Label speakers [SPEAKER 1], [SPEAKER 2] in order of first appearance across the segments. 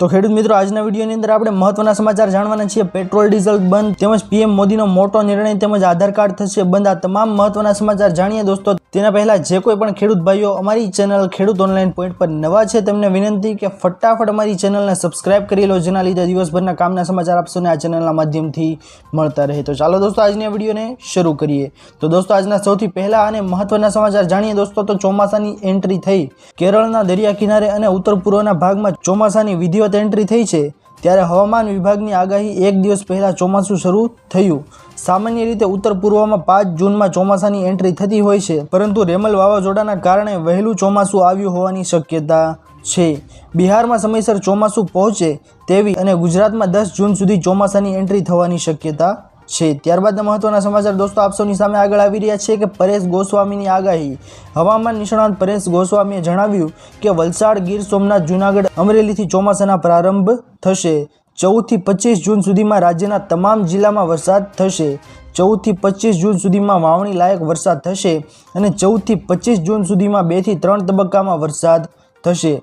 [SPEAKER 1] તો ખેડૂત મિત્રો, આજના વિડીયોની અંદર આપણે મહત્વના સમાચાર જાણવાના છીએ. પેટ્રોલ, ડીઝલ, બંધ તેમજ પીએમ મોદીનો મોટો નિર્ણય તેમજ આધાર કાર્ડ થશે. બંધ આ તમામ મહત્વના સમાચાર જાણીએ દોસ્તો. તેના પહેલાં જે કોઈ પણ ખેડૂત ભાઈઓ અમારી ચેનલ ખેડૂત ઓનલાઈન પોઈન્ટ પર નવા છે, તેમને વિનંતી કે ફટાફટ અમારી ચેનલને સબસ્ક્રાઇબ કરી લો, જેના લીધે દિવસભરના કામના સમાચાર આપશો ને આ ચેનલના માધ્યમથી મળતા રહે. તો ચાલો દોસ્તો, આજની વિડીયોને શરૂ કરીએ. તો દોસ્તો, આજના સૌથી પહેલાં અને મહત્વના સમાચાર જાણીએ. દોસ્તો, તો ચોમાસાની એન્ટ્રી થઈ. કેરળના દરિયા કિનારે અને ઉત્તર પૂર્વના ભાગમાં ચોમાસાની વિધિવત એન્ટ્રી થઈ છે. ત્યારે હવામાન વિભાગની આગાહી એક દિવસ પહેલાં ચોમાસું શરૂ થયું. સામાન્ય રીતે ઉત્તર પૂર્વમાં પાંચ જૂનમાં ચોમાસાની એન્ટ્રી થતી હોય છે, પરંતુ રેમલ વાવાઝોડાના કારણે વહેલું ચોમાસું આવ્યું હોવાની શક્યતા છે. બિહારમાં સમયસર ચોમાસું પહોંચે તેવી અને ગુજરાતમાં દસ જૂન સુધી ચોમાસાની એન્ટ્રી થવાની શક્યતા છે. ત્યારબાદના મહત્વના સમાચાર દોસ્તો આપ સૌની સામે આગળ આવી રહ્યા છે કે પરેશ ગોસ્વામીની આગાહી. હવામાન નિષ્ણાંત પરેશ ગોસ્વામીએ જણાવ્યું કે વલસાડ, ગીર, સોમનાથ, જૂનાગઢ અમરેલીથી ચોમાસાના પ્રારંભ થશે. ચૌદથી પચીસ જૂન સુધીમાં રાજ્યના તમામ જિલ્લામાં વરસાદ થશે. ચૌદથી પચીસ જૂન સુધીમાં વાવણી લાયક વરસાદ થશે અને ચૌદથી પચીસ જૂન સુધીમાં બેથી ત્રણ તબક્કામાં વરસાદ થશે.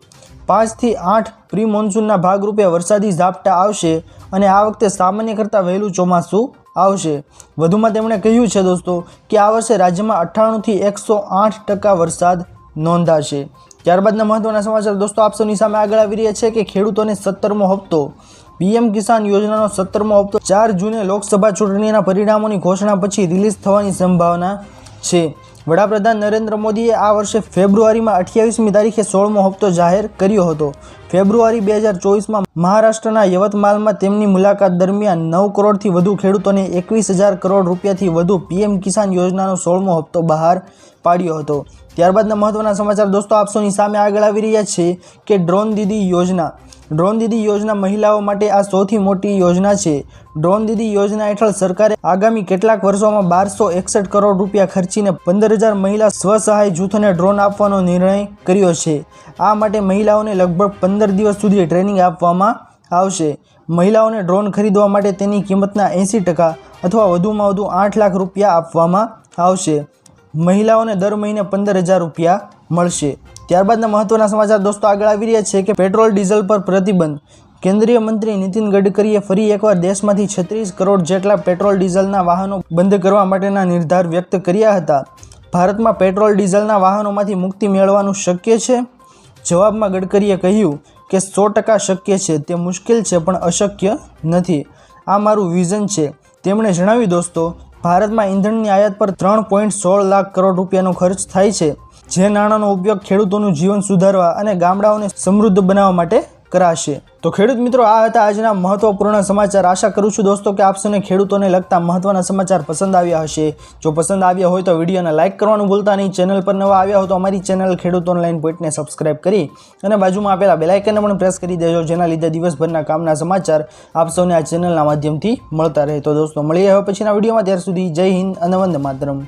[SPEAKER 1] પાંચથી આઠ પ્રી મોન્સૂનના ભાગરૂપે વરસાદી ઝાપટા આવશે અને આ વખતે સામાન્ય કરતાં વહેલું ચોમાસું આવશે. વધુમાં તેમણે કહ્યું છે, દોસ્તો, કે આ વર્ષે રાજ્યમાં અઠ્ઠાણુંથી એકસો આઠ ટકા વરસાદ નોંધાશે. ત્યારબાદના મહત્વના સમાચાર, દોસ્તો, આપ સૌની સામે આગળ આવી રહ્યા છે કે ખેડૂતોને સત્તરમો હપ્તો? પીએમ કિસાન યોજનાનો સત્તરમો હપ્તો ચાર જૂને લોકસભા ચૂંટણીના પરિણામોની ઘોષણા પછી રિલીઝ થવાની સંભાવના છે. વડાપ્રધાન નરેન્દ્ર મોદીએ આ વર્ષે ફેબ્રુઆરીમાં અઠ્યાવીસમી તારીખે સોળમો હપ્તો જાહેર કર્યો હતો. ફેબ્રુઆરી બે હજાર ચોવીસમાં મહારાષ્ટ્રના યવતમાલમાં તેમની મુલાકાત દરમિયાન નવ કરોડથી વધુ ખેડૂતોને એકવીસ હજાર કરોડ રૂપિયાથી વધુ પીએમ કિસાન યોજનાનો સોળમો હપ્તો બહાર પાડ્યો હતો. ત્યારબાદના મહત્વના સમાચાર દોસ્તો આપસોની સામે આગળ આવી રહ્યા છે કે ડ્રોન દીદી યોજના. ડ્રોન દીદી યોજના મહિલાઓ માટે આ સૌથી મોટી યોજના છે. ડ્રોન દીદી યોજના હેઠળ સરકારે આગામી કેટલાક વર્ષોમાં બારસો એકસઠ કરોડ રૂપિયા ખર્ચીને પંદર હજાર મહિલા સ્વસહાય જૂથોને ડ્રોન આપવાનો નિર્ણય કર્યો છે. આ માટે મહિલાઓને લગભગ પંદર દિવસ સુધી ટ્રેનિંગ આપવામાં આવશે. મહિલાઓને ડ્રોન ખરીદવા માટે તેની કિંમતના એંસી ટકા અથવા વધુમાં વધુ આઠ લાખ રૂપિયા આપવામાં આવશે. મહિલાઓને દર મહિને પંદર હજાર રૂપિયા મળશે. ત્યારબાદના મહત્વના સમાચાર દોસ્તો આગળ આવી રહ્યા છે કે પેટ્રોલ, ડીઝલ પર પ્રતિબંધ. કેન્દ્રીય મંત્રી નીતિન ગડકરીએ ફરી એકવાર દેશમાંથી છત્રીસ કરોડ જેટલા પેટ્રોલ, ડીઝલના વાહનો બંધ કરવા માટેના નિર્ધાર વ્યક્ત કર્યા હતા. ભારતમાં પેટ્રોલ, ડીઝલના વાહનોમાંથી મુક્તિ મેળવવાનું શક્ય છે? જવાબમાં ગડકરીએ કહ્યું કે સો ટકા શક્ય છે. તે મુશ્કેલ છે, પણ અશક્ય નથી. આ મારું વિઝન છે. તેમણે જણાવ્યું, દોસ્તો ભારતમાં ઈંધણની આયાત પર ત્રણ પોઈન્ટ સોળ લાખ કરોડ રૂપિયાનો ખર્ચ થાય છે. જે નાણાંનો ઉપયોગ ખેડૂતોનું જીવન સુધારવા અને ગામડાઓને સમૃદ્ધ બનાવવા માટે કરાશે. તો ખેડૂત મિત્રો, આ હતા આજના મહત્વપૂર્ણ સમાચાર. આશા કરું છું દોસ્તો કે આપસને ખેડૂતોને લગતા મહત્વના સમાચાર પસંદ આવ્યા હશે. જો પસંદ આવ્યા હોય તો વિડીયોને લાઇક કરવાનું ભૂલતા નહીં. ચેનલ પર નવા આવ્યા હોય તો અમારી ચેનલ ખેડૂત ઓનલાઈન પોઈન્ટને સબસ્ક્રાઇબ કરી અને બાજુમાં આપેલા બેલાઇકનને પણ પ્રેસ કરી દેજો, જેના લીધે દિવસભરના કામના સમાચાર આપ આ ચેનલના માધ્યમથી મળતા રહે. તો દોસ્તો, મળીએ હવે પછીના વિડીયોમાં. ત્યાર સુધી જય હિન્દ અને વંદે માતરમ.